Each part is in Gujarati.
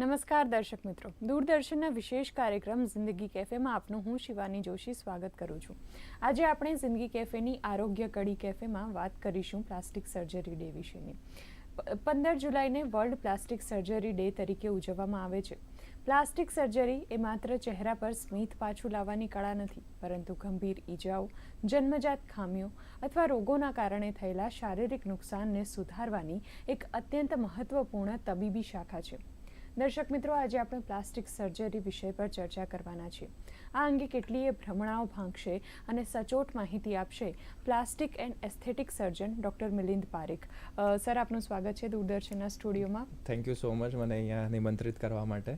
નમસ્કાર દર્શક મિત્રો. દૂરદર્શનના વિશેષ કાર્યક્રમ જિંદગી કેફેમાં આપનું હું શિવાની જોશી સ્વાગત કરું છું. આજે આપણે જિંદગી કેફેની આરોગ્ય કડી કેફેમાં વાત કરીશું પ્લાસ્ટિક સર્જરી ડે વિશેની. પંદર જુલાઈને વર્લ્ડ પ્લાસ્ટિક સર્જરી ડે તરીકે ઉજવવામાં આવે છે. પ્લાસ્ટિક સર્જરી એ માત્ર ચહેરા પર સ્મિત પાછું લાવવાની કળા નથી, પરંતુ ગંભીર ઈજાઓ, જન્મજાત ખામીઓ અથવા રોગોના કારણે થયેલા શારીરિક નુકસાનને સુધારવાની એક અત્યંત મહત્વપૂર્ણ તબીબી શાખા છે. દર્શક મિત્રો આજે આપણે પ્લાસ્ટિક સર્જરી વિષય પર ચર્ચા કરવાના છીએ. આ અંગે કેટલીય ભ્રમણાઓ ભાંગશે અને સચોટ માહિતી આપશે plastic and aesthetic surgeon doctor Milind Parekh. Sir આપનું સ્વાગત છે દૂરદર્શનના સ્ટુડિયોમાં. થેન્ક યુ સો મચ મને અહીંયા નિમંત્રિત કરવા માટે.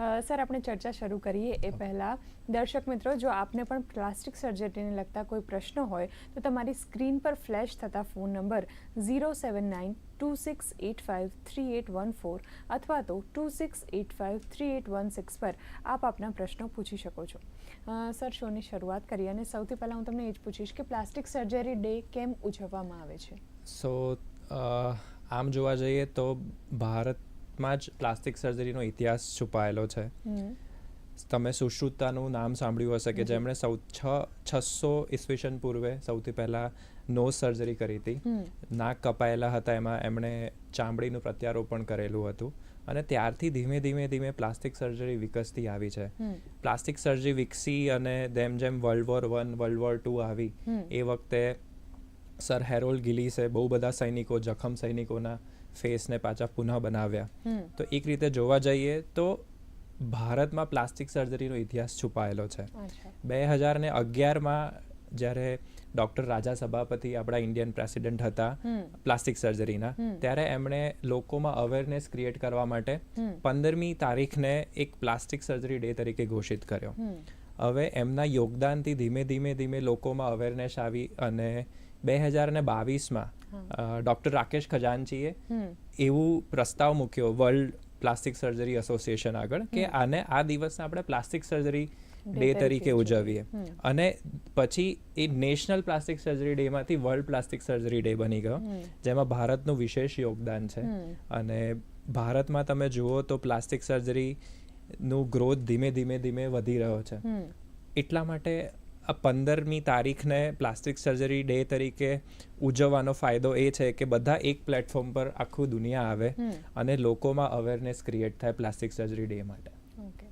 સર આપણે ચર્ચા શરૂ કરીએ એ પહેલાં. દર્શક મિત્રો જો આપને પણ પ્લાસ્ટિક સર્જરીને લગતા કોઈ પ્રશ્નો હોય તો તમારી સ્ક્રીન પર ફ્લેશ થતા phone number zero seven nine two six eight five three eight one four અથવા તો two six eight five three eight one six પર આપ આપના પ્રશ્નો પૂછી શકો છો. સર શોની શરૂઆત કરીએ અને સૌથી પહેલાં હું તમને એ જ પૂછીશ કે પ્લાસ્ટિક સર્જરી ડે કેમ ઉજવવામાં આવે છે? સો આમ જોવા જઈએ તો ભારતમાં જ પ્લાસ્ટિક સર્જરીનો ઇતિહાસ છુપાયેલો છે. તમે સુશ્રુતાનું નામ સાંભળ્યું હશે કે જેમણે સૌ છ છસો ઈસવીસન પૂર્વે સૌથી પહેલાં નોઝ સર્જરી કરી હતી. નાક કપાયેલા હતા એમાં એમણે ચામડીનું પ્રત્યારોપણ કરેલું હતું અને ત્યારથી ધીમે ધીમે ધીમે પ્લાસ્ટિક સર્જરી વિકસતી આવી છે. પ્લાસ્ટિક સર્જરી વિકસી અને જેમ જેમ world war one world war two આવી એ વખતે સર હેરોલ્ડ ગિલીસે બહુ બધા સૈનિકો જખમ સૈનિકોના ફેસને પાછા પુનઃ બનાવ્યા. તો એક રીતે જોવા જઈએ તો ભારતમાં પ્લાસ્ટિક સર્જરીનો ઇતિહાસ છુપાયેલો છે. બે હજાર ને અગિયારમાં જ્યારે ડૉક્ટર રાજા સભાપતિ આપણા ઇન્ડિયન પ્રેસિડેન્ટ હતા પ્લાસ્ટિક સર્જરીના ત્યારે એમણે લોકોમાં અવેરનેસ ક્રિએટ કરવા માટે પંદરમી તારીખને એક પ્લાસ્ટિક સર્જરી ડે તરીકે ઘોષિત કર્યો. હવે એમના યોગદાનથી ધીમે ધીમે ધીમે લોકોમાં અવેરનેસ આવી અને બે હજાર ને બાવીસમાં. ડૉક્ટર રાકેશ ખજાનચીએ એવું પ્રસ્તાવ મૂક્યો વર્લ્ડ પ્લાસ્ટિક સર્જરી એસોસિએશન આગળ કે આને આ દિવસને આપણે પ્લાસ્ટિક સર્જરી ડે તરીકે. ઉજવીએ. અને પછી એ નેશનલ પ્લાસ્ટિક સર્જરી ડેમાંથી વર્લ્ડ પ્લાસ્ટિક સર્જરી ડે બની ગયો. જેમાં ભારતનું વિશેષ યોગદાન છે. અને ભારતમાં તમે જુઓ તો પ્લાસ્ટિક સર્જરીનું ગ્રોથ ધીમે ધીમે ધીમે વધી રહ્યો છે. એટલા માટે આ પંદરમી તારીખને પ્લાસ્ટિક સર્જરી ડે તરીકે ઉજવવાનો ફાયદો એ છે કે બધા એક પ્લેટફોર્મ પર આખું દુનિયા આવે અને લોકોમાં અવેરનેસ ક્રિએટ થાય પ્લાસ્ટિક સર્જરી ડે માટે. ઓકે.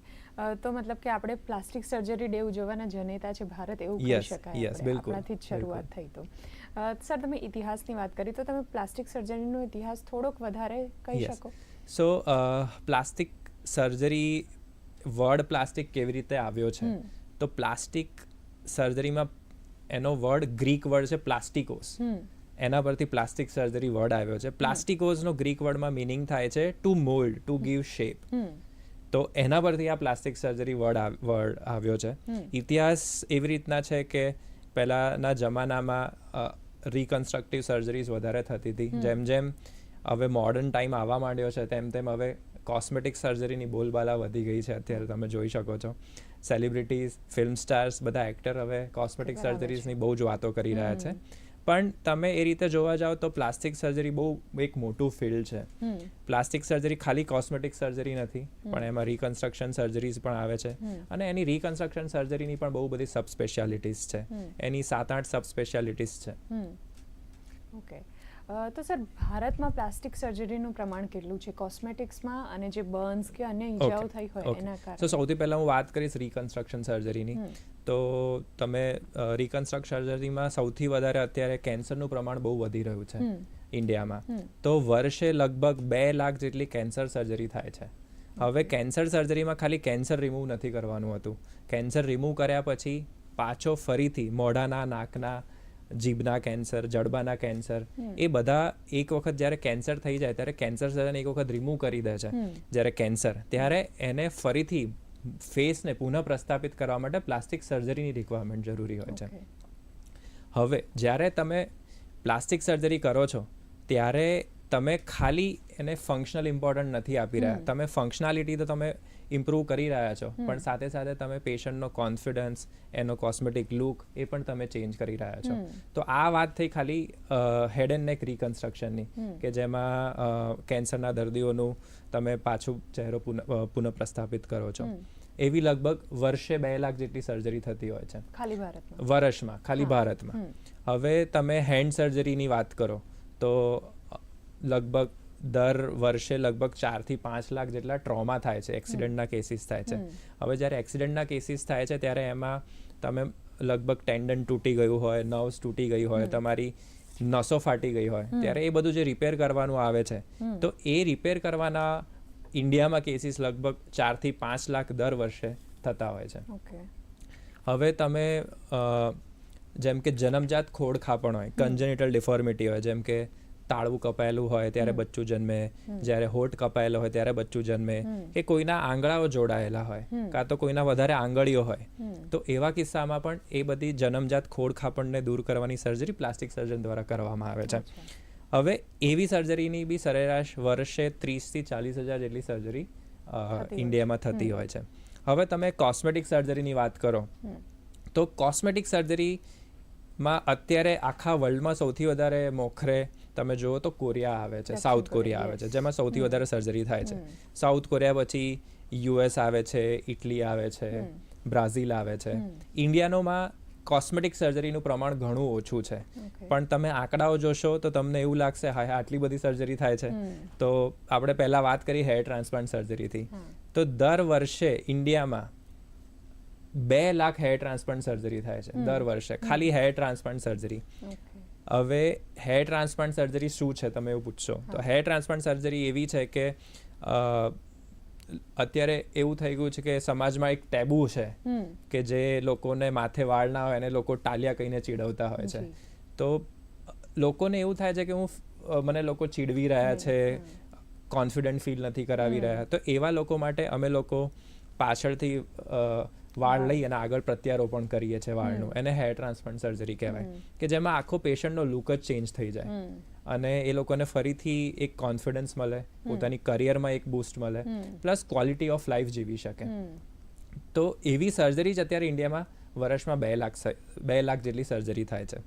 તો મતલબ કે આપણે પ્લાસ્ટિક સર્જરી ડે ઉજવવાના જનેતા છે ભારત એવું કહી શકાય આપણાથી જ શરૂઆત થઈ તો. સર તમે ઇતિહાસની વાત કરી તો તમે પ્લાસ્ટિક સર્જરીનો ઇતિહાસ થોડોક વધારે કહી શકો? So plastic surgery word plastic કેવી રીતે આવ્યો છે? તો પ્લાસ્ટિક સર્જરીમાં એનો વર્ડ ગ્રીક વર્ડ છે પ્લાસ્ટિકોસ એના પરથી પ્લાસ્ટિક સર્જરી વર્ડ આવ્યો છે. પ્લાસ્ટિકોઝનો ગ્રીક વર્ડમાં મિનિંગ થાય છે to mould to give shape તો એના પરથી આ પ્લાસ્ટિક સર્જરી વર્ડ વર્ડ આવ્યો છે. ઇતિહાસ એવી રીતના છે કે પહેલાંના જમાનામાં રિકન્સ્ટ્રક્ટિવ સર્જરીઝ વધારે થતી હતી. જેમ જેમ હવે મોડર્ન ટાઈમ આવવા માંડ્યો છે તેમ તેમ હવે કોસ્મેટિક સર્જરીની બોલબાલા વધી ગઈ છે. અત્યારે તમે જોઈ શકો છો. સેલિબ્રિટીઝ ફિલ્મ સ્ટાર્સ બધા એક્ટર હવે કોસ્મેટિક. સર્જરીઝની બહુ જ વાતો કરી રહ્યા છે. પણ તમે એ રીતે જોવા જાઓ તો પ્લાસ્ટિક સર્જરી બહુ એક મોટું ફિલ્ડ છે. પ્લાસ્ટિક સર્જરી ખાલી કોસ્મેટિક સર્જરી નથી પણ એમાં રિકન્સ્ટ્રક્શન સર્જરીઝ પણ આવે છે. અને એની રિકન્સ્ટ્રક્શન સર્જરીની પણ બહુ બધી સબ સ્પેશિયાલિટીઝ છે એની સાત આઠ સબ સ્પેશિયાલિટીઝ છે ઓકે તો સર ભારતમાં પ્લાસ્ટિક સર્જરીનું પ્રમાણ કેટલું છે? કોસ્મેટિક્સમાં અને જે બર્ન્સ કે અન્ય ઈજાઓ થઈ હોય એના કારણે. તો સૌથી પહેલાં હું વાત કરીશ રિકન્સ્ટ્રક્શન સર્જરીની તો તમે રિકન્સ્ટ્રક્ટ સર્જરીમાં સૌથી વધારે અત્યારે કેન્સરનું પ્રમાણ બહુ વધી રહ્યું છે ઇન્ડિયામાં તો વર્ષે લગભગ બે લાખ જેટલી કેન્સર સર્જરી થાય છે. હવે કેન્સર સર્જરીમાં ખાલી કેન્સર રિમૂવ નથી કરવાનું હતું. કેન્સર રિમૂવ કર્યા પછી પાછો ફરીથી મોઢાના નાકના જીભના કેન્સર જડબાના કેન્સર એ બધા એક વખત જ્યારે કેન્સર થઈ જાય ત્યારે કેન્સર સર્જન એક વખત રિમૂવ કરી દે છે. જ્યારે કેન્સર ત્યારે એને ફરીથી ફેસને પુનઃ પ્રસ્થાપિત કરવા માટે પ્લાસ્ટિક સર્જરીની રિક્વાયરમેન્ટ જરૂરી હોય છે. હવે જ્યારે તમે પ્લાસ્ટિક સર્જરી કરો છો ત્યારે તમે ખાલી એને ફંક્શનલ ઇમ્પોર્ટન્ટ નથી આપી રહ્યા. તમે ફંક્શનાલિટી તો તમે ઇમ્પ્રૂવ કરી રહ્યા છો. પણ સાથે સાથે તમે પેશન્ટનો કોન્ફિડન્સ એનો કોસ્મેટિક લુક એ પણ તમે ચેન્જ કરી રહ્યા છો. તો આ વાત થઈ ખાલી હેડ એન્ડ નેક રિકન્સ્ટ્રક્શનની કે જેમાં કેન્સરના દર્દીઓનું તમે પાછું ચહેરો પુનઃ પુનઃપ્રસ્થાપિત કરો છો. એવી લગભગ વર્ષે બે લાખ જેટલી સર્જરી થતી હોય છે. ખાલી ભારતમાં? વર્ષમાં ખાલી ભારતમાં. હવે તમે હેન્ડ સર્જરીની વાત કરો તો લગભગ દર વર્ષે લગભગ ચારથી પાંચ લાખ જેટલા ટ્રોમા થાય છે એક્સિડન્ટના કેસીસ થાય છે. હવે જ્યારે એક્સિડન્ટના કેસીસ થાય છે ત્યારે એમાં તમે લગભગ ટેન્ડન તૂટી ગયું હોય નર્વ્સ તૂટી ગઈ હોય તમારી નસો ફાટી ગઈ હોય ત્યારે એ બધું જે રિપેર કરવાનું આવે છે તો એ રિપેર કરવાના ઇન્ડિયામાં કેસીસ લગભગ ચારથી પાંચ લાખ દર વર્ષે થતા હોય છે. હવે તમે જેમ કે જન્મજાત ખોડખાપણ હોય કન્જેનિટલ ડિફોર્મિટી હોય જેમ કે તાળવું કપાયેલું હોય ત્યારે બચ્ચું જન્મે જ્યારે હોઠ કપાયેલો હોય ત્યારે બચ્ચું જન્મે. કે કોઈના આંગળાઓ જોડાયેલા હોય કાં તો કોઈના વધારે આંગળીઓ હોય. તો એવા કિસ્સામાં પણ એ બધી જન્મજાત ખોડ ખાપણને દૂર કરવાની સર્જરી પ્લાસ્ટિક સર્જન દ્વારા કરવામાં આવે છે. હવે એવી સર્જરીની બી સરેરાશ વર્ષે ત્રીસથી ચાલીસ હજાર જેટલી સર્જરી ઇન્ડિયામાં થતી હોય છે. હવે તમે કોસ્મેટિક સર્જરીની વાત કરો. તો કોસ્મેટિક સર્જરીમાં અત્યારે આખા વર્લ્ડમાં સૌથી વધારે મોખરે તમે જુઓ તો કોરિયા આવે છે સાઉથ કોરિયા, આવે છે જેમાં સૌથી વધારે સર્જરી થાય છે. સાઉથ કોરિયા પછી યુએસ આવે છે ઇટલી આવે છે બ્રાઝિલ આવે છે. ઇન્ડિયાનોમાં કોસ્મેટિક સર્જરીનું પ્રમાણ ઘણું ઓછું છે. પણ તમે આંકડાઓ જોશો તો તમને એવું લાગશે હા આટલી બધી સર્જરી થાય છે. તો આપણે પહેલા વાત કરી હેર ટ્રાન્સપ્લાન્ટ સર્જરીથી તો દર વર્ષે ઇન્ડિયામાં બે લાખ હેર ટ્રાન્સપ્લાન્ટ સર્જરી થાય છે દર વર્ષે. ખાલી હેર ટ્રાન્સપ્લાન્ટ સર્જરી હવે હેર ટ્રાન્સપ્લાન્ટ સર્જરી શું છે તમે એવું પૂછશો? તો હેર ટ્રાન્સપ્લાન્ટ સર્જરી એવી છે કે અત્યારે એવું થઈ ગયું છે કે સમાજમાં એક ટેબુ છે કે જે લોકોને માથે વાળ ના હોય એને લોકો ટાલિયા કહીને ચીડવતા હોય છે. તો લોકોને એવું થાય છે કે હું મને લોકો ચીડવી રહ્યા છે કોન્ફિડન્ટ ફીલ નથી કરાવી રહ્યા. તો એવા લોકો માટે અમે લોકો પાછળથી વાળ લઈ અને આગળ પ્રત્યારોપણ કરીએ છીએ વાળનું. એને હેર ટ્રાન્સપ્લાન્ટ સર્જરી કહેવાય. કે જેમાં આખો પેશન્ટનો લુક જ ચેન્જ થઈ જાય. અને એ લોકોને ફરીથી એક કોન્ફિડન્સ મળે પોતાની કરિયરમાં એક બૂસ્ટ મળે પ્લસ ક્વોલિટી ઓફ લાઈફ જીવી શકે. તો એવી સર્જરી જ અત્યારે ઇન્ડિયામાં વર્ષમાં બે લાખ બે લાખ જેટલી સર્જરી થાય છે.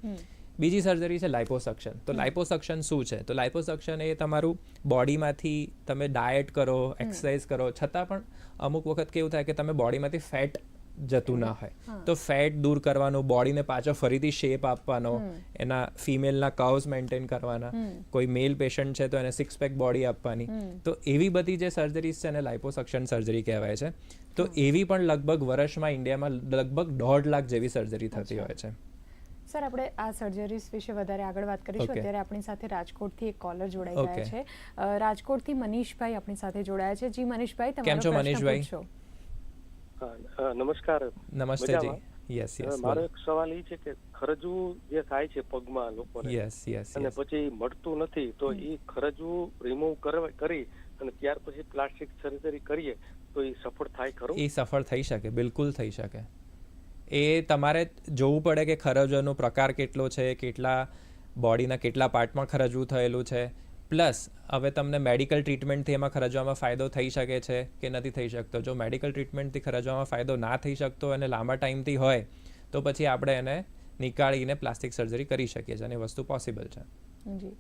બીજી સર્જરી છે લાઇપોસક્શન તો લાઇપોસક્શન શું છે? તો લાઇપોસક્શન એ તમારું બોડીમાંથી તમે ડાયટ કરો એક્સરસાઇઝ કરો. છતાં પણ અમુક વખત કેવું થાય કે તમે બોડીમાંથી ફેટ જતું ના હોય. તો ફેટ દૂર કરવાનો બોડીને પાછો ફરીથી શેપ આપવાનો એના ફિમેલના કર્વ્સ મેન્ટેન કરવાના. કોઈ મેલ પેશન્ટ છે તો એને સિક્સ પેક બોડી આપવાની. તો એવી બધી જે સર્જરીઝ છે એને લાઇપોસક્શન સર્જરી કહેવાય છે. તો એવી પણ લગભગ વર્ષમાં ઇન્ડિયામાં લગભગ દોઢ લાખ જેવી સર્જરી થતી હોય છે. સર આપણે આ સર્જરીઝ વિશે વધારે આગળ વાત કરીશું. અત્યારે આપણી સાથે રાજકોટથી એક કોલર જોડાઈ ગયા છે. રાજકોટથી મનીષભાઈ આપણી સાથે જોડાયા છે. જી મનીષભાઈ તમારો પ્રશ્ન મનીષભાઈ? પૂછો. નમસ્કાર. નમસ્તે જી. યસ યસ મારો એક સવાલ એ છે કે ખરજવું જે થાય છે પગમાં લોકોને યસ યસ અને પછી મળતું નથી તો એ ખરજવું રિમૂવ કરી અને ત્યાર પછી પ્લાસ્ટિક સર્જરી કરીએ તો એ સફળ થાય ખરું? એ સફળ થઈ શકે બિલકુલ થઈ શકે. એ તમારે જોવું પડે કે ખરજવાનો પ્રકાર કેટલો છે કેટલા બોડીના કેટલા પાર્ટમાં ખરજવું થયેલું છે પ્લસ હવે તમને મેડિકલ ટ્રીટમેન્ટથી એમાં ખરજવામાં ફાયદો થઈ શકે છે કે નથી થઈ શકતો? જો મેડિકલ ટ્રીટમેન્ટથી ખરજવામાં ફાયદો ના થઈ શકતો અને લાંબા ટાઈમથી હોય તો પછી આપણે એને નીકાળીને પ્લાસ્ટિક સર્જરી કરી શકીએ છીએ અને વસ્તુ પોસિબલ છે. જી.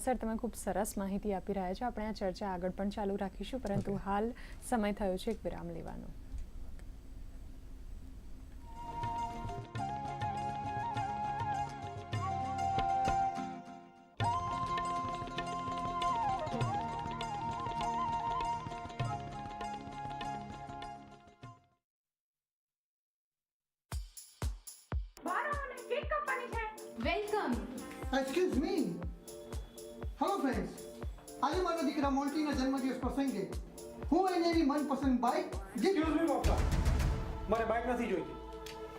સર તમે ખૂબ સરસ માહિતી આપી રહ્યા છો. આપણે આ ચર્ચા આગળ પણ ચાલુ રાખીશું પરંતુ હાલ સમય થયો છે એક વિરામ લેવાનો. હું મનપસંદ બાઇક જે એક્સક્યુઝ મી પપ્પા મારે બાઇક નથી જોઈતી.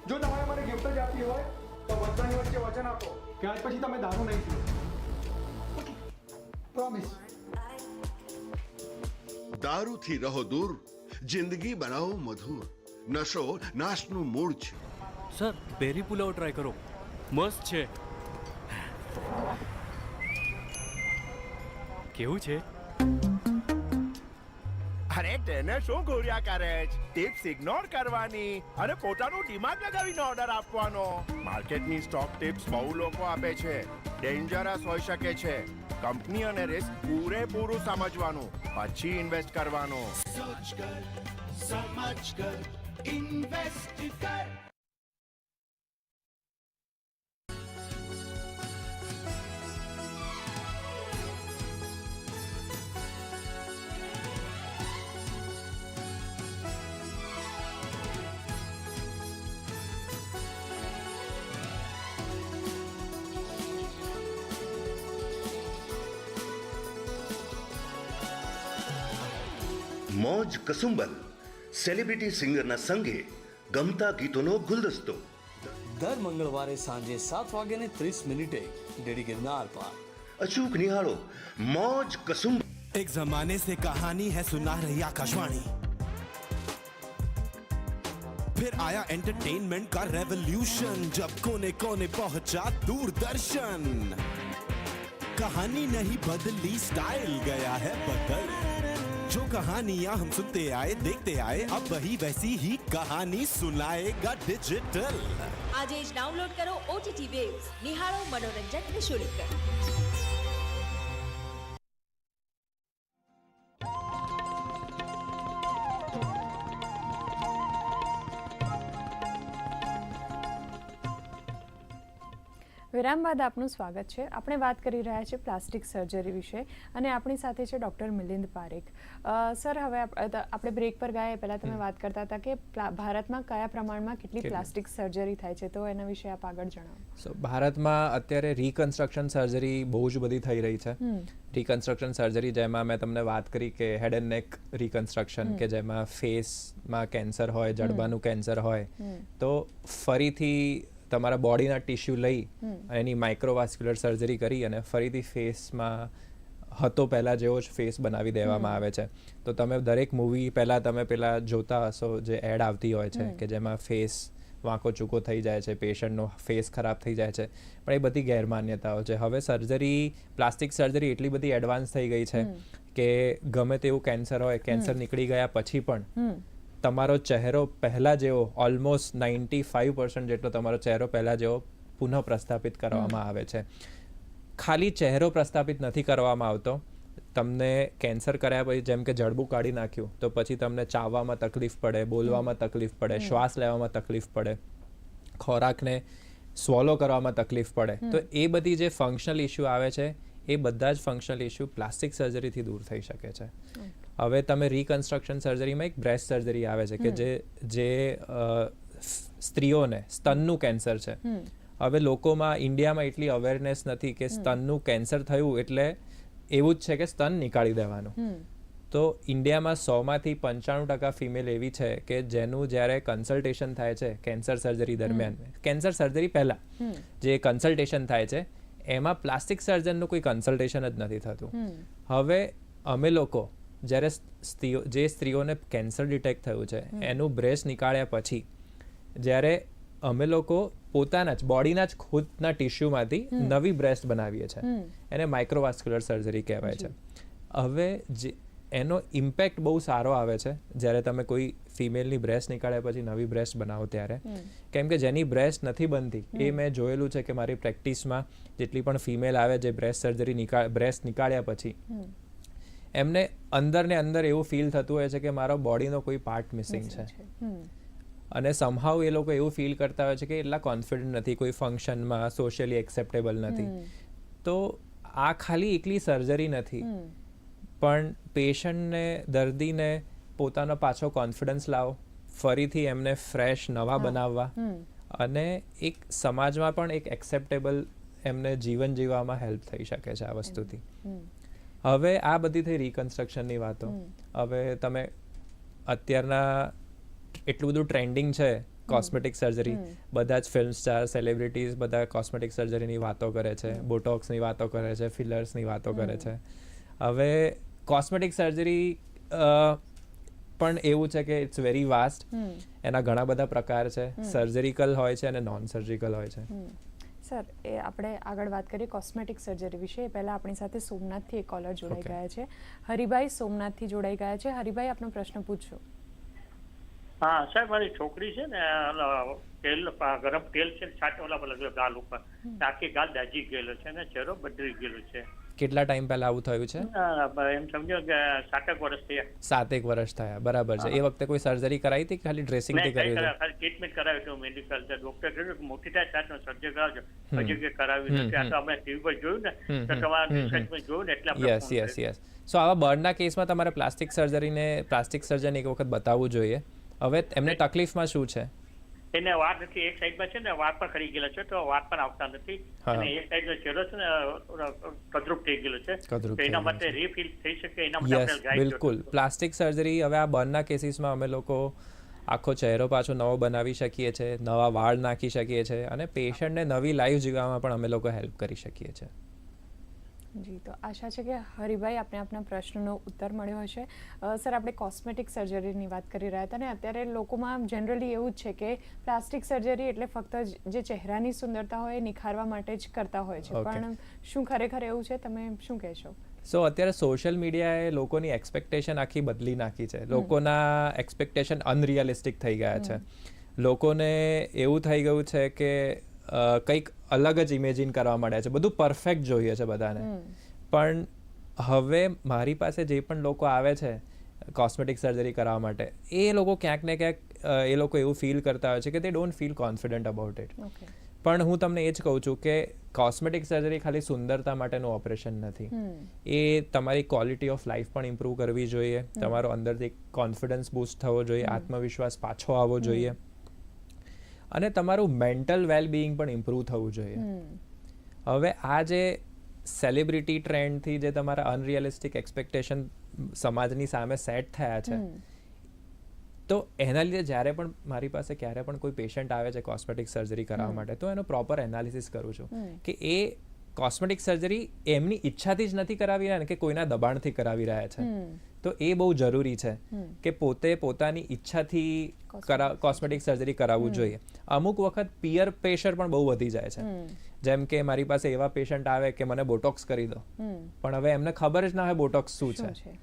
જો તમારે મને ગિફ્ટ જ આપી હોય તો બધાની વચ્ચે વચન આપો. કે આજ પછી તમે દારૂ નહીં પીઓ. પ્રોમિસ દારૂથી રહો દૂર જિંદગી બનાવો મધુર. નશો નાશનું મૂળ છે. સર બેરી પુલાવ ટ્રાય કરો. મસ્ત છે. કેવું છે? અરે તેને શું ઘૂર્યા કરે છે? ટિપ્સ ઇગ્નોર કરવાની અને પોતાનું દિમાગ લગાવીને ઓર્ડર આપવાનો. માર્કેટની સ્ટોક ટિપ્સ બહુ લોકો આપે છે. ડેન્જરસ હોઈ શકે છે. કંપની અને રિસ્ક પૂરેપૂરું સમજવાનું, પછી ઇન્વેસ્ટ કરવાનું. मौज कसुंबल सेलिब्रिटी મોજ કસુંબલ સેલિબ્રિટી સિંગરના સંઘે ગમતા ગીતોનો ગુલદસ્તો દર મંગળવારે સાંજે સાત વાગ્યાને ત્રીસ મિનિટે ડેડી ગિરનાર पार। अचूक निहारो मौज कसुम एक जमाने से कहानी है सुना रही आकाशवाणी। फिर आया एंटरटेनमेंट का रेवोल्यूशन जब कोने कोने पहुँचा दूरदर्शन। कहानी नहीं बदली स्टाइल गया है बदल। जो कहानियाँ हम सुनते आए, देखते आए, अब वही वैसी ही कहानी सुनाएगा डिजिटल आज डाउनलोड करो ओ टी टी वेब निहारो मनोरंजन निःशुल्क। વિરામ બાદ આપનું સ્વાગત છે. આપણે વાત કરી રહ્યા છીએ પ્લાસ્ટિક સર્જરી વિશે અને આપણી સાથે છે ડૉક્ટર મિલિંદ પારેખ. સર હવે આપણે બ્રેક પર ગયા એ પહેલાં તમે વાત કરતા હતા કે ભારતમાં કયા પ્રમાણમાં કેટલી કેટલી? પ્લાસ્ટિક સર્જરી થાય છે? તો એના વિશે આપ આગળ જણાવો. સો ભારતમાં અત્યારે રિકન્સ્ટ્રક્શન સર્જરી બહુ જ બધી થઈ રહી છે. રિકન્સ્ટ્રક્શન સર્જરી જેમાં મેં તમને વાત કરી કે હેડ એન્ડ નેક રિકન્સ્ટ્રક્શન કે જેમાં ફેસમાં કેન્સર હોય જડબાનું કેન્સર હોય તો ફરીથી તમારા બોડીના ટિશ્યુ લઈ અને એની માઇક્રોવાસ્ક્યુલર સર્જરી કરી અને ફરીથી ફેસમાં હતો પહેલાં જેવો જ ફેસ બનાવી દેવામાં આવે છે. તો તમે દરેક મૂવી પહેલાં તમે પેલા જોતા હશો જે એડ આવતી હોય છે કે જેમાં ફેસ વાંકો ચૂકો થઈ જાય છે પેશન્ટનો ફેસ ખરાબ થઈ જાય છે. પણ એ બધી ગેરમાન્યતાઓ છે. હવે સર્જરી પ્લાસ્ટિક સર્જરી એટલી બધી એડવાન્સ થઈ ગઈ છે કે ગમે તેવું કેન્સર હોય કેન્સર નીકળી ગયા પછી પણ તમારો ચહેરો પહેલાં જેવો ઓલમોસ્ટ નાઇન્ટી ફાઇવ પર્સન્ટ જેટલો તમારો ચહેરો પહેલાં જેવો પુનઃ પ્રસ્થાપિત કરવામાં આવે છે. ખાલી ચહેરો પ્રસ્થાપિત નથી કરવામાં આવતો. તમને કેન્સર કર્યા પછી જેમ કે જડબું કાઢી નાખ્યું તો પછી તમને ચાવવામાં તકલીફ પડે બોલવામાં તકલીફ પડે શ્વાસ લેવામાં તકલીફ પડે ખોરાકને સ્વોલો કરવામાં તકલીફ પડે. તો એ બધી જે ફંક્શનલ ઇસ્યુ આવે છે એ બધા જ ફંક્શનલ ઇસ્યુ પ્લાસ્ટિક સર્જરીથી દૂર થઈ શકે છે. હવે તમે રિકન્સ્ટ્રક્શન સર્જરીમાં એક બ્રેસ્ટ સર્જરી આવે છે કે જે જે સ્ત્રીઓને સ્તનનું કેન્સર છે. હવે લોકોમાં ઇન્ડિયામાં એટલી અવેરનેસ નથી કે સ્તનનું કેન્સર થયું એટલે એવું જ છે કે સ્તન નીકાળી દેવાનું. તો ઇન્ડિયામાં સોમાંથી પંચાણું ટકા ફિમેલ એવી છે કે જેનું જ્યારે કન્સલ્ટેશન થાય છે કેન્સર સર્જરી દરમિયાન. કેન્સર સર્જરી પહેલાં જે કન્સલ્ટેશન થાય છે એમાં પ્લાસ્ટિક સર્જનનું કોઈ કન્સલ્ટેશન જ નથી થતું. હવે અમે લોકો જ્યારે સ્ત્રીઓ જે સ્ત્રીઓને કેન્સર ડિટેક્ટ થયું છે એનું બ્રેસ્ટ નીકાળ્યા પછી જ્યારે અમે લોકો પોતાના જ બોડીના જ ખુદના ટિશ્યુમાંથી નવી બ્રેસ્ટ બનાવીએ છીએ એને માઇક્રોવાસ્ક્યુલર સર્જરી કહેવાય છે. હવે જે એનો ઇમ્પેક્ટ બહુ સારો આવે છે જ્યારે તમે કોઈ ફિમેલની બ્રેસ્ટ નીકાળ્યા પછી નવી બ્રેસ્ટ બનાવો ત્યારે. કેમ કે જેની બ્રેસ્ટ નથી બનતી એ મેં જોયેલું છે કે મારી પ્રેક્ટિસમાં જેટલી પણ ફિમેલ આવે જે બ્રેસ્ટ સર્જરી નીકાળ બ્રેસ્ટ નીકાળ્યા પછી એમને અંદર ને અંદર એવું ફીલ થતું હોય છે કે મારો બોડીનો કોઈ પાર્ટ મિસિંગ છે. અને સમહાવ એ લોકો એવું ફીલ કરતા હોય છે કે એટલા કોન્ફિડન્ટ નથી કોઈ ફંક્શનમાં સોશિયલી એક્સેપ્ટેબલ નથી. તો આ ખાલી એકલી સર્જરી નથી. પણ પેશન્ટને દર્દીને પોતાનો પાછો કોન્ફિડન્સ લાવો ફરીથી એમને ફ્રેશ નવા બનાવવા. અને એક સમાજમાં પણ એક એક્સેપ્ટેબલ એમને જીવન જીવવામાં હેલ્પ થઈ શકે છે આ વસ્તુથી. હવે આ બધી થઈ રિકન્સ્ટ્રક્શનની વાતો. હવે તમે અત્યારના એટલું બધું ટ્રેન્ડિંગ છે કોસ્મેટિક સર્જરી બધા જ ફિલ્મ સ્ટાર સેલિબ્રિટીઝ બધા કોસ્મેટિક સર્જરીની વાતો કરે છે બોટોક્સની વાતો કરે છે ફિલર્સની વાતો કરે છે. હવે કોસ્મેટિક સર્જરી પણ એવું છે કે ઇટ્સ વેરી વાસ્ટ એના ઘણા બધા પ્રકાર છે. સર્જરિકલ હોય છે અને નોન સર્જિકલ હોય છે. સર એ આપણે આગળ વાત કરીએ કોસ્મેટિક સર્જરી વિશે. એ પહેલાં આપણી સાથે સોમનાથથી એક કોલર જોડાઈ ગયા છે. હરિભાઈ સોમનાથથી જોડાઈ ગયા છે. હરિભાઈ આપનો પ્રશ્ન પૂછશો હા સાહેબ મારી છોકરી છે ને તેલ ગરમ તેલ છે ને છાંટ પર લગાવ્યો ગાલ ઉપર. આખી ગાલ દાજી ગયેલો છે ને ચહેરો બદલી ગયેલો છે. કેટલા ટાઈમ પહેલા આવું થયું છે? એમ સમજો કે સાતેક વર્ષ થયા. સાતેક વર્ષ થયા બરાબર છે. એ વખતે કોઈ સર્જરી કરાવી હતી કે ખાલી ડ્રેસિંગથી કઈ કરી હતી ખાલી ટ્રીટમેન્ટ કરાવી હતું મેડિકલ ડોક્ટર કહ્યું કે મોટી થાય સાત સર્જરી કરાવજો હજી કે કરાવ્યું નથી. આ તો અમે ટીવી પર જોયું ને તો તમારા હમ. જોયું ને એટલે યસ યસ યસ સો આવા બર્નના કેસમાં તમારે પ્લાસ્ટિક સર્જરીને પ્લાસ્ટિક સર્જન એક વખત બતાવવું જોઈએ. હવે એમને તકલીફમાં શું છે? એને વાત નથી એક સાઈડમાં છે ને વાત પણ ખરી ગયેલો છે તો વાત પણ આવતા નથી. અને એક સાઈડનો ચહેરો છે ને કદરૂપ થઈ ગયેલો છે. એના માટે રીફિલ થઈ શકે એના માટે આપણે બિલકુલ. પ્લાસ્ટિક સર્જરી હવે આ બર્નના કેસીસમાં અમે લોકો આખો ચહેરો પાછો નવો બનાવી શકીએ છીએ નવા વાળ નાખી શકીએ છીએ અને પેશન્ટને નવી લાઈફ જીવવામાં પણ અમે લોકો હેલ્પ કરી શકીએ છીએ જી તો આશા છે કે હરિભાઈ આપણે આપના પ્રશ્નનો ઉત્તર મળ્યો હશે. સર આપણે કોસ્મેટિક સર્જરીની વાત કરી રહ્યા હતા અને અત્યારે લોકોમાં જનરલી એવું જ છે કે પ્લાસ્ટિક સર્જરી એટલે ફક્ત જે ચહેરાની સુંદરતા હોય એ નિખારવા માટે જ કરતા હોય છે. પણ શું ખરેખર એવું છે? તમે શું કહેશો? સો અત્યારે સોશિયલ મીડિયાએ લોકોની એક્સપેક્ટેશન આખી બદલી નાખી છે. લોકોના એક્સપેક્ટેશન અનરિયલિસ્ટિક થઈ ગયા છે. લોકોને એવું થઈ ગયું છે કે કંઈક અલગ જ ઇમેજિન કરવા માંડ્યા છે. બધું પરફેક્ટ જોઈએ છે બધાને. પણ હવે મારી પાસે જે પણ લોકો આવે છે કોસ્મેટિક સર્જરી કરાવવા માટે એ લોકો ક્યાંક ને ક્યાંક એ લોકો એવું ફીલ કરતા હોય છે કે તે don't feel confident about it પણ હું તમને એ જ કહું છું કે કોસ્મેટિક સર્જરી ખાલી સુંદરતા માટેનું ઓપરેશન નથી. એ તમારી ક્વોલિટી ઓફ લાઈફ પણ ઇમ્પ્રૂવ કરવી જોઈએ. તમારો અંદરથી કોન્ફિડન્સ બૂસ્ટ થવો જોઈએ. આત્મવિશ્વાસ પાછો આવવો જોઈએ. અને તમારું મેન્ટલ વેલબિંગ પણ ઇમ્પ્રૂવ થવું જોઈએ. હવે આ જે સેલિબ્રિટી ટ્રેન્ડથી જે તમારા અનરિયલિસ્ટિક એક્સપેક્ટેશન સમાજની સામે સેટ થયા છે તો એના લીધે જ્યારે પણ મારી પાસે ક્યારે પણ કોઈ પેશન્ટ આવે છે કોસ્મેટિક સર્જરી કરાવવા માટે તો એનો પ્રોપર એનાલિસિસ કરું છું કે એ કોસ્મેટિક સર્જરી એમની ઈચ્છાથી જ નથી કરાવી રહ્યા ને કે કોઈના દબાણથી કરાવી રહ્યા છે. તો એ બહુ જરૂરી છે કે પોતે પોતાની ઈચ્છાથી કોસ્મેટિક સર્જરી કરાવવું જોઈએ. અમુક વખત પિયર પ્રેશર પણ બહુ વધી જાય છે. જેમ કે મારી પાસે એવા પેશન્ટ આવે કે મને બોટોક્સ કરી દો. પણ હવે એમને ખબર જ ના હોય બોટોક્સ શું છે.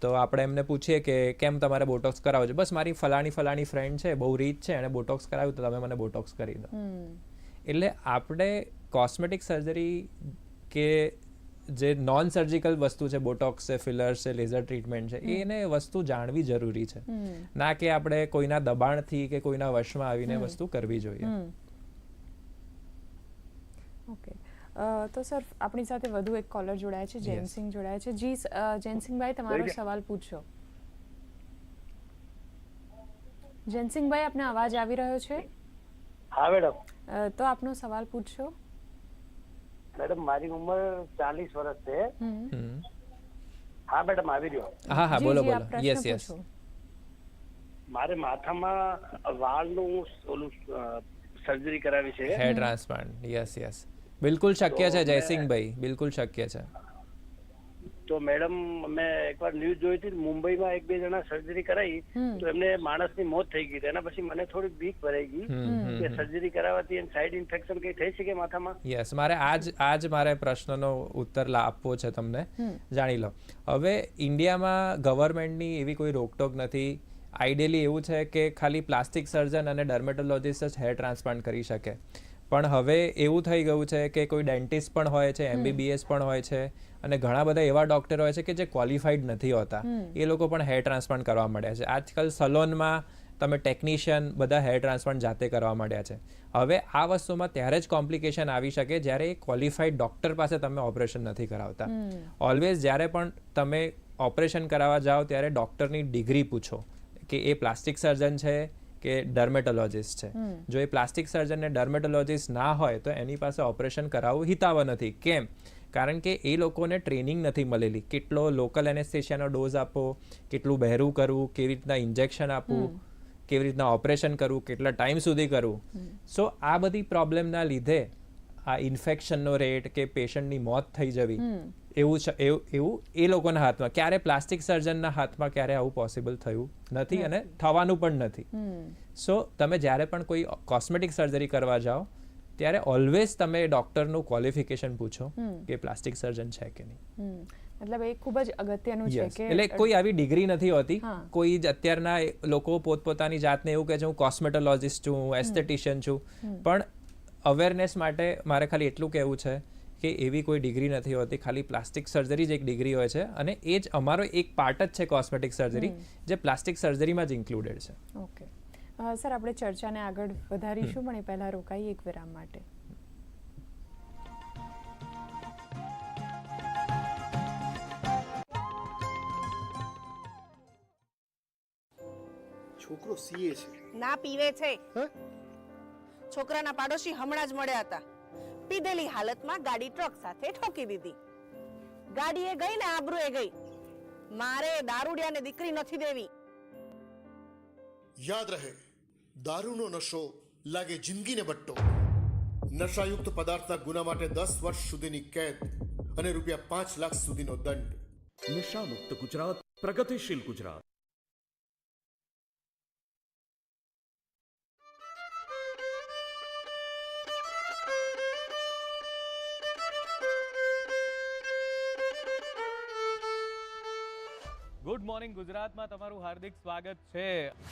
તો આપણે એમને પૂછીએ કે કેમ તમારે બોટોક્સ કરાવવો છે? બસ મારી ફલાણી ફલાણી ફ્રેન્ડ છે બહુ રીચ છે એને બોટોક્સ કરાવ્યું તો તમે મને બોટોક્સ કરી દો. એટલે આપણે કોસ્મેટિક સર્જરી કે જે નોન સર્જિકલ વસ્તુ છે બોટોક્સ છે ફિલર્સ છે લેઝર ટ્રીટમેન્ટ છે એને વસ્તુ જાણવી જરૂરી છે. ના કે આપણે કોઈના દબાણથી કે કોઈના વશમાં આવીને વસ્તુ કરવી જોઈએ. ઓકે અ, તો સર આપણી સાથે વધુ એક કોલર જોડાયા છે જેનસિંગ જોડાયા છે. જી જેનસિંગભાઈ તમારો સવાલ પૂછો. જેનસિંગભાઈ આપને અવાજ આવી રહ્યો છે? હા મેડમ. અ, તો આપનો સવાલ પૂછશો મેડમ મારી ઉંમર ચાલીસ વર્ષ છે. હા મેડમ આવી રહ્યો. હા હા બોલો બોલો. યસ યસ મારે માથામાં વાળનું ઓલું સર્જરી કરાવી છે. હેર ટ્રાન્સપ્લાન્ટ યસ યસ બિલકુલ શક્ય છે જયસિંહભાઈ. બિલકુલ શક્ય છે. તો મેડમ મેં એકવાર ન્યૂઝ જોઈ હતી મુંબઈમાં એક બે જણા સર્જરી કરાવી તો એમને માણસની મોત થઈ ગઈ એના પછી મને થોડી બીક ભરાઈ ગઈ કે સર્જરી કરાવવાથી સાઈડ ઇન્ફેક્શન કઈ થઈ શકે માથામાં? યસ મારે આજ આજ મારે પ્રશ્નનો ઉત્તર આપવો છે તમને. જાણી લો. હવે ઇન્ડિયામાં ગવર્મેન્ટની એવી કોઈ રોકટોક નથી. આઈડિયલી એવું છે કે ખાલી પ્લાસ્ટિક સર્જન અને ડર્મેટોલોજીસ્ટ જ હેર ટ્રાન્સપ્લાન્ટ કરી શકે. પણ હવે એવું થઈ ગયું છે કે કોઈ ડેન્ટિસ્ટ પણ હોય છે એમબીબીએસ પણ હોય છે અને ઘણા બધા એવા ડોક્ટર હોય છે કે જે ક્વોલિફાઈડ નથી હોતા. એ લોકો પણ હેર ટ્રાન્સપ્લાન્ટ કરવા માંડ્યા છે. આજકાલ સલોનમાં તમે ટેકનિશિયન બધા હેર ટ્રાન્સપ્લાન્ટ જાતે કરવા માંડ્યા છે. હવે આ વસ્તુમાં ત્યારે જ કોમ્પ્લિકેશન આવી શકે જ્યારે એ ક્વોલિફાઈડ ડોક્ટર પાસે તમે ઓપરેશન નથી કરાવતા. ઓલવેઝ જ્યારે પણ તમે ઓપરેશન કરાવવા જાઓ ત્યારે ડોક્ટરની ડિગ્રી પૂછો કે એ પ્લાસ્ટિક સર્જન છે કે ડર્મેટોલોજીસ્ટ છે. જો એ પ્લાસ્ટિક સર્જન ને ડર્મેટોલોજીસ્ટ ના હોય તો એની પાસે ઓપરેશન કરાવવું હિતાવ નથી. કેમ? કારણ કે એ લોકોને ટ્રેનિંગ નથી મળેલી. કેટલો લોકલ એનેસ્થેશિયાનો ડોઝ આપવો કેટલું બહેરું કરવું કેવી રીતના ઇન્જેક્શન આપવું કેવી રીતના ઓપરેશન કરવું કેટલા ટાઈમ સુધી કરવું. સો આ બધી પ્રોબ્લેમના લીધે આ ઇન્ફેક્શનનો રેટ કે પેશન્ટની મોત થઈ જવી એવું એવું એ લોકોના હાથમાં. ક્યારે પ્લાસ્ટિક સર્જનના હાથમાં ક્યારે આવું પોસિબલ થયું નથી અને થવાનું પણ નથી. સો તમે જ્યારે પણ કોઈ કોસ્મેટિક સર્જરી કરવા જાઓ ત્યારે ઓલવેઝ તમે ડૉક્ટરનું ક્વોલિફિકેશન પૂછો. કે પ્લાસ્ટિક સર્જન છે કે નહીં. મતલબ એ ખૂબ જ અગત્યનું છે કે એટલે કોઈ આવી ડિગ્રી નથી હોતી. કોઈ જ અત્યારના લોકો પોતપોતાની જાતને એવું કહે છે હું કોસ્મેટોલોજિસ્ટ છું એસ્થેટિશિયન છું. પણ અવેરનેસ માટે મારે ખાલી એટલું કહેવું છે કે એવી કોઈ ડિગ્રી નથી હોતી. ખાલી પ્લાસ્ટિક સર્જરી જ એક ડિગ્રી હોય છે અને એ જ અમારો એક પાર્ટ જ છે કોસ્મેટિક સર્જરી જે પ્લાસ્ટિક સર્જરીમાં જ ઇન્ક્લુડેડ છે. ઓકે. સર આપણે ચર્ચાને આગળ વધારીશું પણ એ પહેલાં રોકાઈ એક વિરામ માટે. છોકરો સીએ છે. ના પીવે છે. છોકરાના પાડોશી હમણાં જ મળ્યા હતા. પીધેલી હાલતમાં ગાડી ટ્રક સાથે ઠોકી દીધી. ગાડી એ ગઈ ને આબરૂ એ ગઈ. મારે દારૂડિયાને દીકરી નથી દેવી. યાદ રહે દારૂનો નશો લાગે જિંદગીને બટ્ટો. નશાયુક્ત પદાર્થના ગુના માટે દસ વર્ષ સુધીની કેદ અને રૂપિયા પાંચ લાખ સુધીનો દંડ. નિશામુક્ત ગુજરાત પ્રગતિશીલ ગુજરાત. મોર્નિંગ ગુજરાતમાં તમારું હાર્દિક સ્વાગત છે.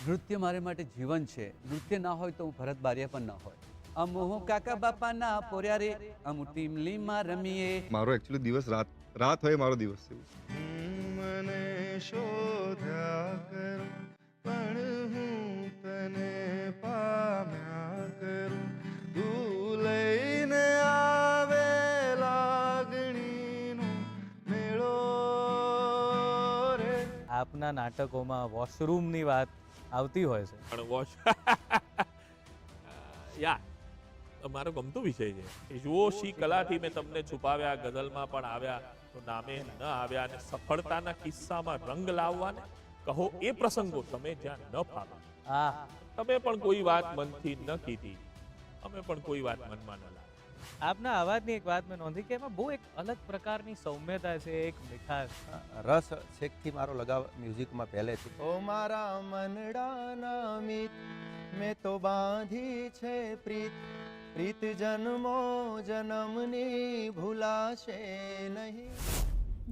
નૃત્ય મારે માટે જીવન છે. નૃત્ય ના હોય તો હું ભરત બારિયા પણ ના હોય. અમો હું કાકા બાપાના પોર્યા રે અમુ ટીમલીમાં રમીએ. મારો એકચ્યુઅલી દિવસ રાત રાત હોય મારો દિવસ એવું મને શોધ્યા કરો પણ આપના નાટકોમાં વોશરૂમની વાત આવતી હોય છે. પણ વોશ યા મારો ગમતો વિષય છે. જુઓ શી કલાથી મેં તમને છુપાવ્યા ગઝલમાં પણ આવ્યા તો નામે ન આવ્યા અને સફળતાના કિસ્સામાં રંગ લાવવાને કહો એ પ્રસંગો તમે જ્યાં ન આ તમે પણ કોઈ વાત મનથી ન કીધી. અમે પણ કોઈ વાત મનમાં ન આપના અવાજની એક વાત મેં નોંધી કે એમાં બહુ એક અલગ પ્રકારની સૌમ્યતા છે એક મીઠાશ. રસ છેકથી મારો લગાવ મ્યુઝિકમાં પહેલેથી. ઓ મારા મનડાના મિત મેં તો બાંધી છે પ્રીત. પ્રીત જન્મો જન્મની ભૂલાશે નહીં.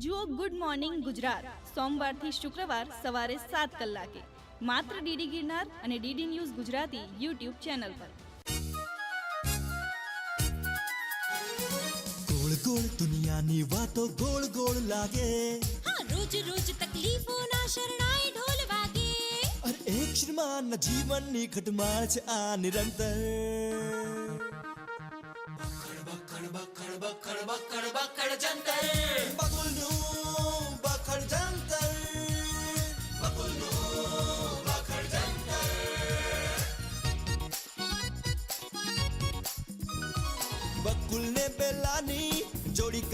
જુઓ ગુડ મોર્નિંગ ગુજરાત. સોમવારથી શુક્રવાર સવારે સાત કલાકે. માત્ર ડીડી ગિરનાર અને DD news Gujarati YouTube channel પર. ગોળ દુનિયાની વાતો ગોળ ગોળ લાગે. રોજ રોજ તકલીફો ના શરણાઈ ઢોલ વાગે. અરે એક શ્રીમાન જીવનની ખટમાળ છે આ નિરંતર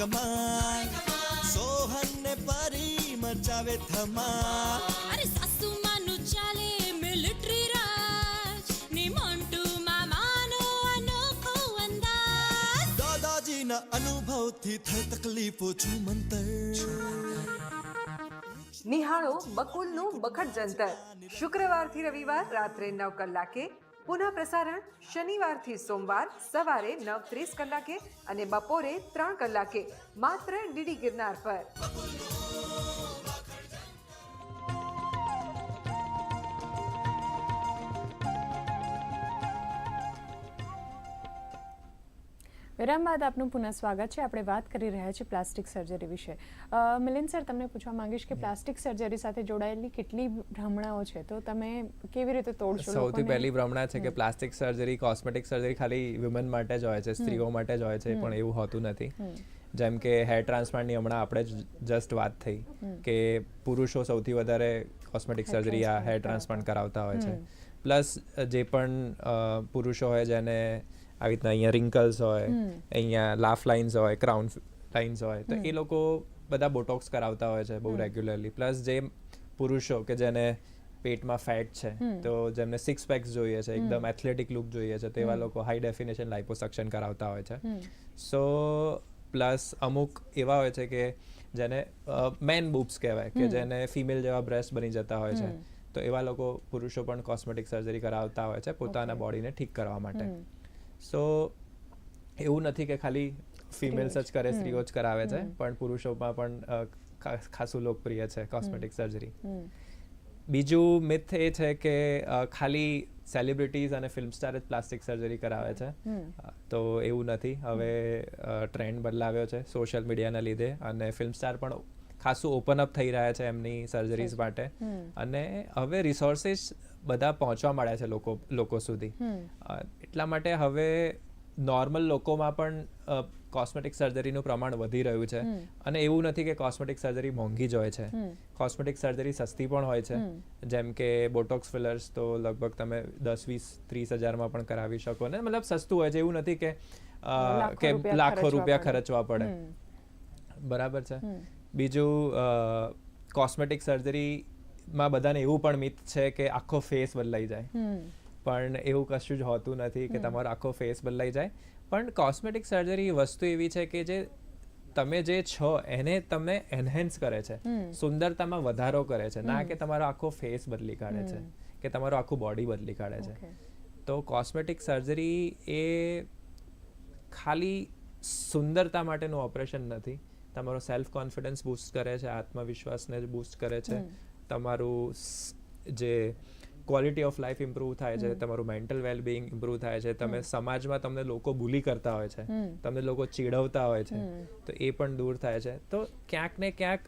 કમાલ સોહન ને પરી મચાવે ધમાલ અરે સાસુ માનું ચાલે મિલિટરી રાજ. ને મોન્ટુ મામાનો અનોખો અંદાજ. દાદાજીના અનુભવથી થઈ તકલીફો છું મંતર નિહાળો બકુલનું બખડ જંતર. શુક્રવારથી રવિવાર રાત્રે નવ કલાકે પુનઃ પ્રસારણ શનિવારથી સોમવાર સવારે નવ ત્રીસ કલાકે અને બપોરે ત્રણ કલાકે. માત્ર ડીડી ગિરનાર પર. વિરામ બાદ આપનું પુનઃ સ્વાગત છે. આપણે વાત કરી રહ્યા છીએ પ્લાસ્ટિક સર્જરી વિશે. મિલિન સર તમને પૂછવા માંગીશ કે પ્લાસ્ટિક સર્જરી સાથે જોડાયેલી કેટલી ભ્રમણાઓ છે? તો તમે કેવી રીતે તોડશો સૌથી પહેલી ભ્રમણા છે કે પ્લાસ્ટિક સર્જરી કોસ્મેટિક સર્જરી ખાલી વુમન માટે જ હોય છે સ્ત્રીઓ માટે જ હોય છે પણ એવું હોતું નથી. જેમ કે હેર ટ્રાન્સપ્લાન્ટની હમણાં આપણે જસ્ટ વાત થઈ કે પુરુષો સૌથી વધારે કોસ્મેટિક સર્જરી આ હેર ટ્રાન્સપ્લાન્ટ કરાવતા હોય છે. પ્લસ જે પણ પુરુષો હોય જેને આવી રીતના અહીંયા રિંકલ્સ હોય અહીંયા લાફ લાઇન્સ હોય ક્રાઉન લાઇન્સ હોય તો એ લોકો બધા બોટોક્સ કરાવતા હોય છે બહુ રેગ્યુલરલી પ્લસ જે પુરુષો કે જેને પેટમાં ફેટ છે તો જેમને સિક્સ પેક્સ જોઈએ છે એકદમ એથ્લેટિક લુક જોઈએ છે તેવા લોકો હાઈ ડેફિનેશન લાઇપોસક્શન કરાવતા હોય છે. સો પ્લસ અમુક એવા હોય છે કે જેને મેન બૂબ્સ કહેવાય કે જેને ફિમેલ જેવા બ્રેસ્ટ બની જતા હોય છે. તો એવા લોકો પુરુષો પણ કોસ્મેટિક સર્જરી કરાવતા હોય છે પોતાના બોડીને ઠીક કરવા માટે. સો એવું નથી કે ખાલી ફિમેલ્સ જ. કરે સ્ત્રીઓ જ કરાવે છે પણ પુરુષોમાં પણ ખાસું લોકપ્રિય છે કોસ્મેટિક સર્જરી બીજું મિથ એ છે કે ખાલી સેલિબ્રિટીઝ અને ફિલ્મ સ્ટાર જ પ્લાસ્ટિક સર્જરી કરાવે છે. તો એવું નથી. હવે ટ્રેન્ડ બદલાવ્યો છે સોશિયલ મીડિયાના લીધે અને ફિલ્મ સ્ટાર પણ ખાસું ઓપન અપ થઈ રહ્યા છે એમની સર્જરીઝ માટે. અને હવે રિસોર્સિસ બધા પહોંચવા મળ્યા છે લોકો લોકો સુધી. એટલા માટે હવે નોર્મલ લોકોમાં પણ કોસ્મેટિક સર્જરીનું પ્રમાણ વધી રહ્યું છે. અને એવું નથી કે કોસ્મેટિક સર્જરી મોંઘી જ હોય છે. કોસ્મેટિક સર્જરી સસ્તી પણ હોય છે. જેમ કે બોટોક્સ ફિલર્સ તો લગભગ તમે દસ વીસ ત્રીસ હજારમાં પણ કરાવી શકો. ને મતલબ સસ્તું હોય છે. એવું નથી કે કે લાખો રૂપિયા ખર્ચવા પડે. બરાબર છે. બીજું કોસ્મેટિક સર્જરીમાં બધાને એવું પણ મિથ છે કે આખો ફેસ બદલાઈ જાય. પણ એવું કશું જ હોતું નથી કે તમારો આખો ફેસ બદલાઈ જાય. પણ કોસ્મેટિક સર્જરી વસ્તુ એવી છે કે જે તમે જે છો એને તમને એનહેન્સ કરે છે. સુંદરતામાં વધારો કરે છે. ના કે તમારો આખો ફેસ બદલી કાઢે છે. કે તમારો આખું બોડી બદલી કાઢે છે. તો કોસ્મેટિક સર્જરી એ ખાલી સુંદરતા માટેનું ઓપરેશન નથી. તમારો સેલ્ફ કોન્ફિડન્સ બૂસ્ટ કરે છે આત્મવિશ્વાસને બૂસ્ટ કરે છે. તમારું જે ક્વોલિટી ઓફ લાઈફ ઇમ્પ્રૂવ થાય છે તમારું મેન્ટલ વેલબિંગ ઇમ્પ્રૂવ થાય છે તમે સમાજમાં તમને લોકો ભૂલી કરતા હોય છે તમને લોકો ચીડવતા હોય છે તો એ પણ દૂર થાય છે. તો ક્યાંક ને ક્યાંક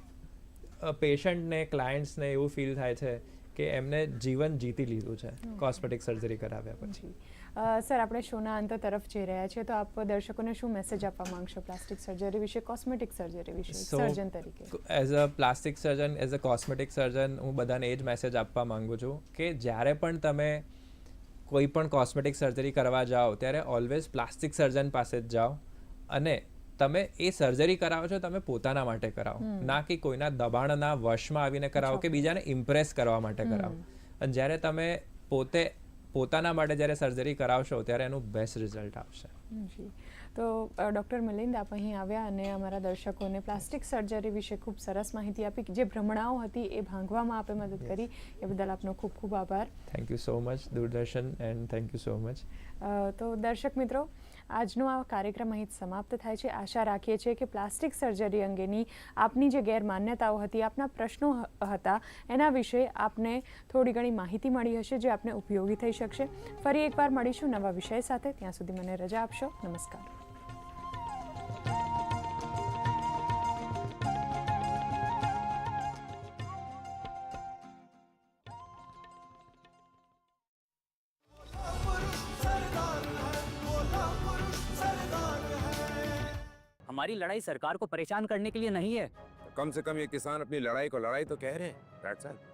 પેશન્ટને ક્લાયન્ટ્સને એવું ફીલ થાય છે કે એમને જીવન જીતી લીધું છે કોસ્મેટિક સર્જરી કરાવ્યા પછી. સર આપણે શોના અંત તરફ જઈ રહ્યા છીએ તો આપ દર્શકોને શું મેસેજ આપવા માંગશો? પ્લાસ્ટિક સર્જરી વિશે કોસ્મેટિક સર્જરી વિશે સર્જન તરીકે. As a plastic surgeon as a cosmetic surgeon હું બધાને એ જ મેસેજ આપવા માંગુ છું કે જ્યારે પણ તમે કોઈ પણ કોસ્મેટિક સર્જરી કરવા જાઓ ત્યારે ઓલવેઝ પ્લાસ્ટિક સર્જન પાસે જ જાઓ અને તમે એ સર્જરી કરાવો છો તમે પોતાના માટે કરાવો. ના કે કોઈના દબાણના વશમાં આવીને કરાવો કે બીજાને ઇમ્પ્રેસ કરવા માટે કરાવો. અને જ્યારે તમે પોતે પોતાના માટે જ્યારે સર્જરી કરાવશો ત્યારે એનું બેસ્ટ રિઝલ્ટ આવશે. જી. તો ડૉક્ટર મિલિંદ આપ અહીં આવ્યા અને અમારા દર્શકોને પ્લાસ્ટિક સર્જરી વિશે ખૂબ સરસ માહિતી આપી જે ભ્રમણાઓ હતી એ ભાંગવામાં આપે મદદ કરી. એ બદલ આપનો ખૂબ ખૂબ આભાર. Thank you so much Doordarshan and thank you so much તો દર્શક મિત્રો આજનો આ કાર્યક્રમ અહીં સમાપ્ત થાય છે. આશા રાખીએ છીએ કે પ્લાસ્ટિક સર્જરી અંગેની આપની જે ગેરમાન્યતાઓ હતી, આપના પ્રશ્નો હતા, એના વિશે આપને થોડી ઘણી માહિતી મળી હશે જે આપને ઉપયોગી થઈ શકશે. ફરી એકવાર મળીશું નવા વિષય સાથે. ત્યાં સુધી મને રજા આપશો. નમસ્કાર. हमारी लड़ाई सरकार को परेशान करने के लिए नहीं है कम से कम ये किसान अपनी लड़ाई को लड़ाई तो कह रहे हैं That's all.